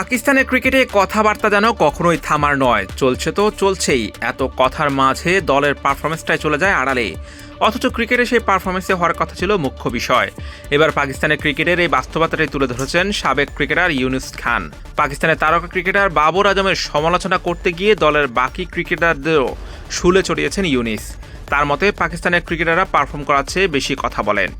পাকিস্তানের ক্রিকেটে কথাবার্তা যেন কখনোই থামার নয়। চলছে তো চলছেই। এত কথার মাঝে দলের পারফরমেন্সটাই চলে যায় আড়ালে। অথচ ক্রিকেটে সেই পারফরমেন্সে হওয়ার কথা ছিল মুখ্য বিষয়। এবার পাকিস্তানের ক্রিকেটের এই বাস্তবতাটাই তুলে ধরেছেন সাবেক ক্রিকেটার ইউনুস খান। পাকিস্তানের তারকা ক্রিকেটার বাবর আজমের সমালোচনা করতে গিয়ে দলের বাকি ক্রিকেটারদেরও শুলে চড়িয়েছেন ইউনিস। তার মতে, পাকিস্তানের ক্রিকেটাররা পারফর্ম করার চেয়ে বেশি কথা বলেন।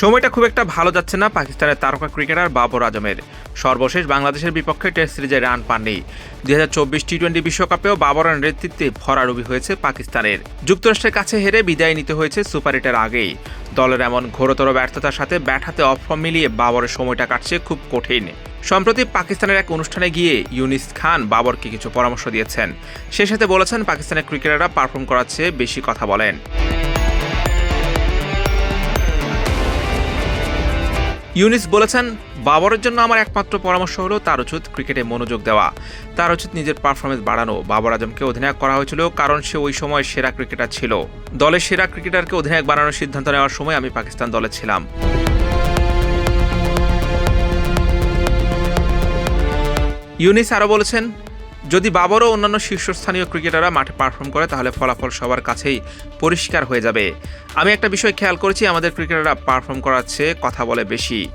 সময়টা খুব একটা ভালো যাচ্ছে না পাকিস্তানের তারকা ক্রিকেটার বাবর আজমের। সর্বশেষ বাংলাদেশের বিপক্ষে টেস্ট সিরিজে রান পাননি। দুই হাজার চব্বিশ টি টোয়েন্টি বিশ্বকাপেও বাবরের নেতৃত্বে ভরাডুবি হয়েছে পাকিস্তানের। যুক্তরাষ্ট্রের কাছে হেরে বিদায় নিতে হয়েছে সুপার হিটের আগেই। দলের এমন ঘোরতর ব্যর্থতার সাথে ব্যাট হাতে অফ ফর্ম মিলিয়ে বাবরের সময়টা কাটছে খুব কঠিন। সম্প্রতি পাকিস্তানের এক অনুষ্ঠানে গিয়ে ইউনিস খান বাবরকে কিছু পরামর্শ দিয়েছেন। সে সাথে বলেছেন, পাকিস্তানের ক্রিকেটাররা পারফর্ম করার চেয়ে বেশি কথা বলেন। ইউনিস বলেছেন, বাবরের জন্য আমার একমাত্র পরামর্শ হলো তার উচিত ক্রিকেটে মনোযোগ দেওয়া। তার উচিত নিজের পারফরমেন্স বাড়ানো। বাবর আজমকে অধিনায়ক করা হয়েছিল কারণ সে ওই সময় সেরা ক্রিকেটার ছিল। দলের সেরা ক্রিকেটারকে অধিনায়ক বানানোর সিদ্ধান্ত নেওয়ার সময় আমি পাকিস্তান দলে ছিলাম। ইউনিস আরও বলেছেন যদি বাবরও অন্যান্য শীর্ষস্থানীয় ক্রিকেটাররা মাঠে পারফর্ম করে, তাহলে ফলাফল সবার কাছেই পরিষ্কার হয়ে যাবে। আমি একটা বিষয় খেয়াল করেছি, আমাদের ক্রিকেটাররা পারফর্ম করার চেয়ে কথা বলে বেশি।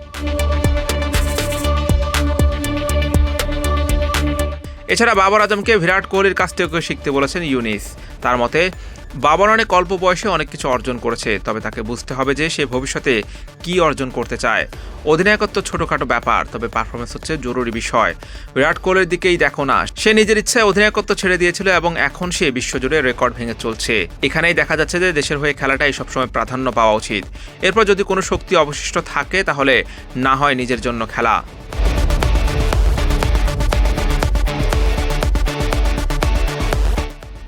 এছাড়া বাবর আজমকে বিরাট কোহলির কাছ থেকে শিখতে বলেছেন ইউনিস। তার মতে, বাবর অনেক অল্প বয়সে অনেক কিছু অর্জন করেছে, তবে তাকে বুঝতে হবে যে সে ভবিষ্যতে কি অর্জন করতে চায়। অধিনায়কত্ব ছোটোখাটো ব্যাপার, তবে পারফরমেন্স হচ্ছে জরুরি বিষয়। বিরাট কোহলির দিকেই দেখো না। সে নিজের ইচ্ছায় অধিনায়কত্ব ছেড়ে দিয়েছিল এবং এখন সে বিশ্বজুড়ে রেকর্ড ভেঙে চলছে। এখানেই দেখা যাচ্ছে যে দেশের হয়ে খেলাটাই সবসময় প্রাধান্য পাওয়া উচিত। এরপর যদি কোনো শক্তি অবশিষ্ট থাকে, তাহলে না হয় নিজের জন্য খেলা।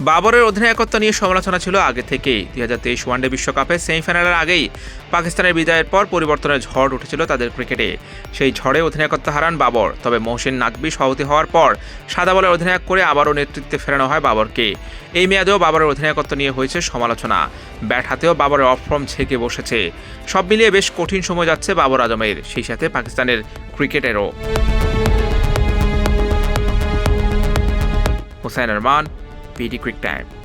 বাবরের অধিনায়কত্ব নিয়ে সমালোচনা ছিল আগে থেকেই। দুই হাজার তেইশ ওয়ানডে বিশ্বকাপে সেমিফাইনালের আগেই পাকিস্তানের বিদায়ের পর পরিবর্তনের ঝড় উঠেছিল তাদের ক্রিকেটে। সেই ঝড়ে অধিনায়কত্ব হারান বাবর, তবে মহসিন নাকবি সভাপতি হওয়ার পর সাদা বলের অধিনায়ক করে আবারও নেতৃত্বে ফেরানো হয় বাবরকে। এই মেয়াদেও বাবরের অধিনায়কত্ব নিয়ে হয়েছে সমালোচনা। ব্যাট হাতেও বাবরের অফ ফর্ম ঝেঁকে বসেছে। সব মিলিয়ে বেশ কঠিন সময় যাচ্ছে বাবর আজমের, সেই সাথে পাকিস্তানের ক্রিকেটেরও। Hussain Rahman PD Quick Time.